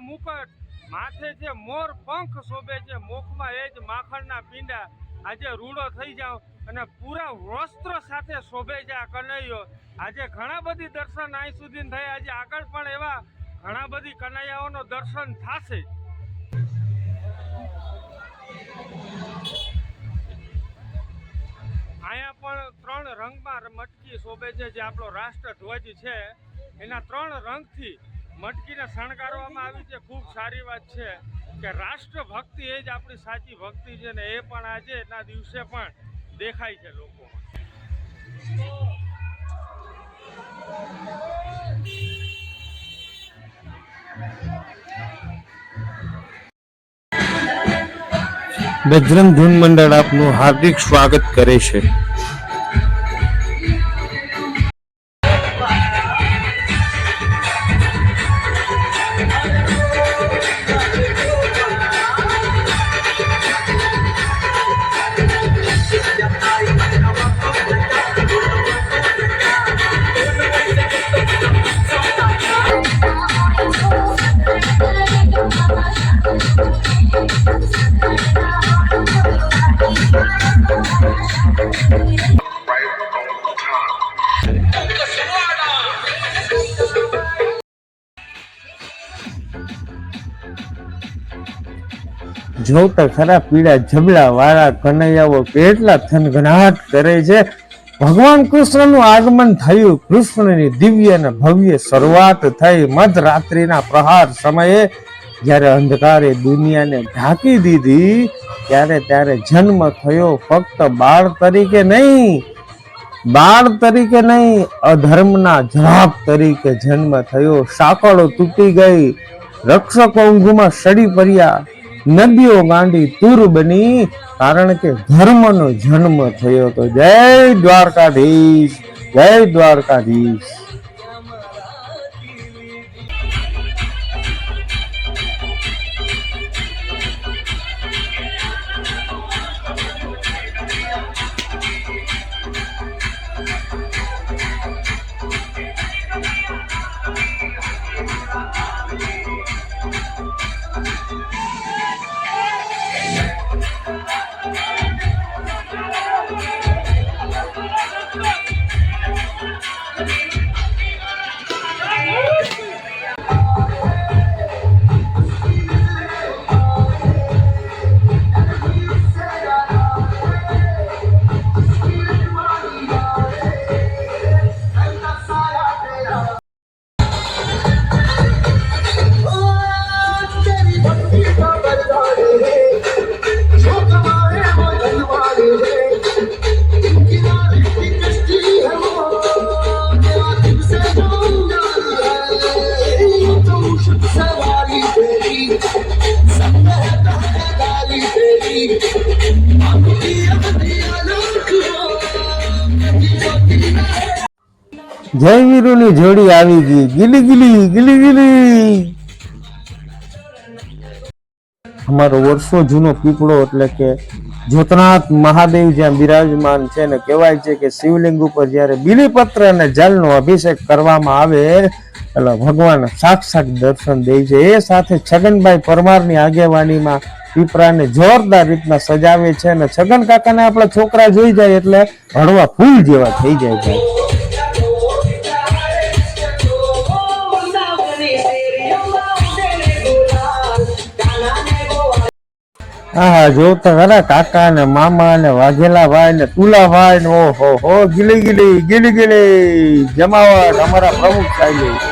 મુકટ, માથે જે મોર પંખ શોભે છે, મોખમાં એ જ માખણના પીંડા આજે રૂડો થઈ જાવ અને પૂરા વસ્ત્ર સાથે શોભે છે આ કનૈયો. આજે ઘણા બધી દર્શન અહીં સુધી થયા. આજે આગળ પણ એવા ઘણા બધી કનૈયાઓનો દર્શન થશે. અહીંયા પણ ત્રણ રંગમાં મટકી શોભે છે, જે આપણો રાષ્ટ્રધ્વજ છે. એના ત્રણ રંગથી મટકીને શણગારવામાં આવી છે. ખૂબ સારી વાત છે કે રાષ્ટ્રભક્તિ એ જ આપણી સાચી ભક્તિ છે ને એ પણ આજે એના દિવસે પણ દેખાય છે લોકોમાં. બજરંગ ધૂન મંડળ આપનું હાર્દિક સ્વાગત કરે છે. જોતા ખરા પીળા જબલા વાળા કનૈયાઓ કેટલા થનગનાટ કરે છે? ભગવાન કૃષ્ણનું આગમન થયું. કૃષ્ણની દિવ્ય અને ભવ્ય શરૂઆત થઈ મધરાત્રિના પ્રહાર સમયે. જ્યારે અંધકારે દુનિયાને ઢાંકી દીધી, ત્યારે ત્યારે જન્મ થયો ફક્ત બાળ તરીકે નહીં. બાળ તરીકે નહીં, અધર્મના જરાપ તરીકે જન્મ થયો. સાંકળો તૂટી ગઈ. રક્ષકો ઊંઘમાં સડી પડ્યા. નદીઓ ગાંડી તૂર બની કારણ કે ધર્મનો જન્મ થયો તો જય દ્વારકાધીશ જય દ્વારકાધીશ. જય વીરુની જોડી આવી ગઈ. ગીલી ગીલી ગીલી ગીલી. અમારો વર્ષો જૂનો પીપળો એટલે કે જ્યોતનાથ મહાદેવ જ્યાં બિરાજમાન છે ને કહેવાય છે કે શિવલિંગ ઉપર જ્યારે બીલીપત્ર અને જલનો અભિષેક કરવામાં આવે, એટલે ભગવાન સાક્ષાત દર્શન દે છે. એ સાથે છગનભાઈ પરમારની આગેવાનીમાં પીપળાને જોરદાર રીતના સજાવે છે અને છગન કાકાને આપણા છોકરા જોઈ જાય એટલે હળવા ફૂલ જેવા થઈ જાય છે. હા જોતા ખરા, કાકા ને મામા ને વાઘેલા ભાઈ ને તુલા ભાઈ ને ઓહો, હો, ગીલી ગીલી ગીલી ગીલી, જમાવટ અમારા પ્રમુખ સાહેબ.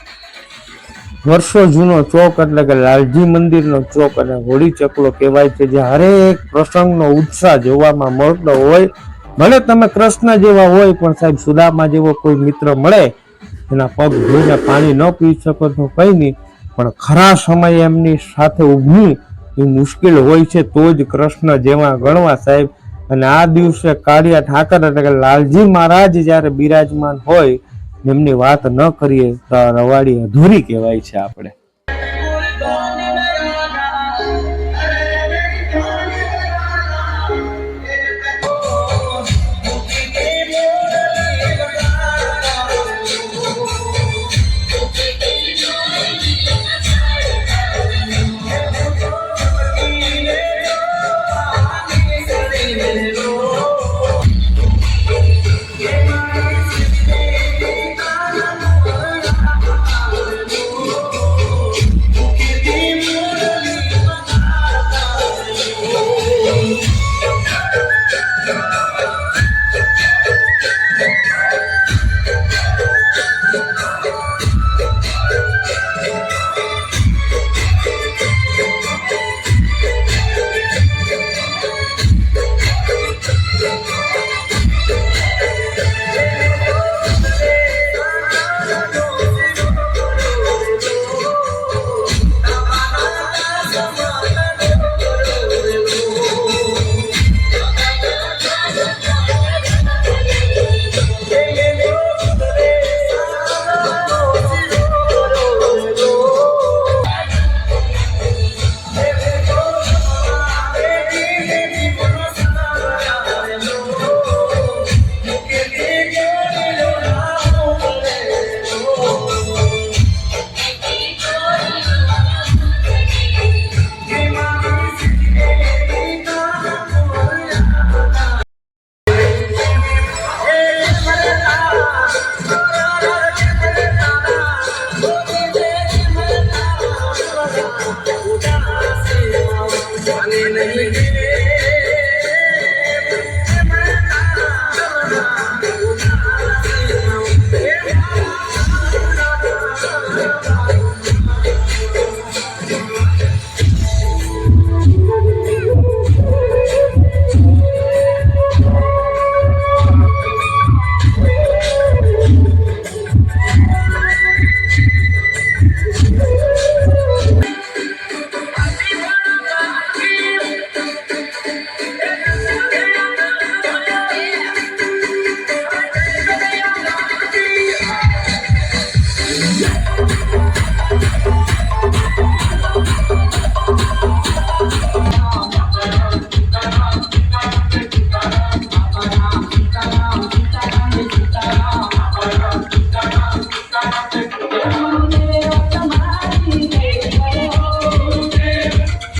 વર્ષો જૂનો ચોક એટલે કે લાલજી મંદિરનો ચોક અને હોળી ચકલો કહેવાય છે જે હરેક પ્રસંગનો ઉત્સાહ જોવામાં મળતો હોય. ભલે તમે કૃષ્ણ જેવા હોય, પણ સાહેબ સુદામા જેવો કોઈ મિત્ર મળે, એના પગ ધોઈને પાણી ન પી શકો તો કઈ નહીં. પણ ખરા સમયે એમની સાથે ઊભી એ મુશ્કેલ હોય છે, તો જ કૃષ્ણ જેવા ગણવા સાહેબ. અને આ દિવસે કાળિયા ઠાકર એટલે કે લાલજી મહારાજ જ્યારે બિરાજમાન હોય એમની વાત ન કરીએ તો રવાડી અધૂરી કહેવાય છે આપણે.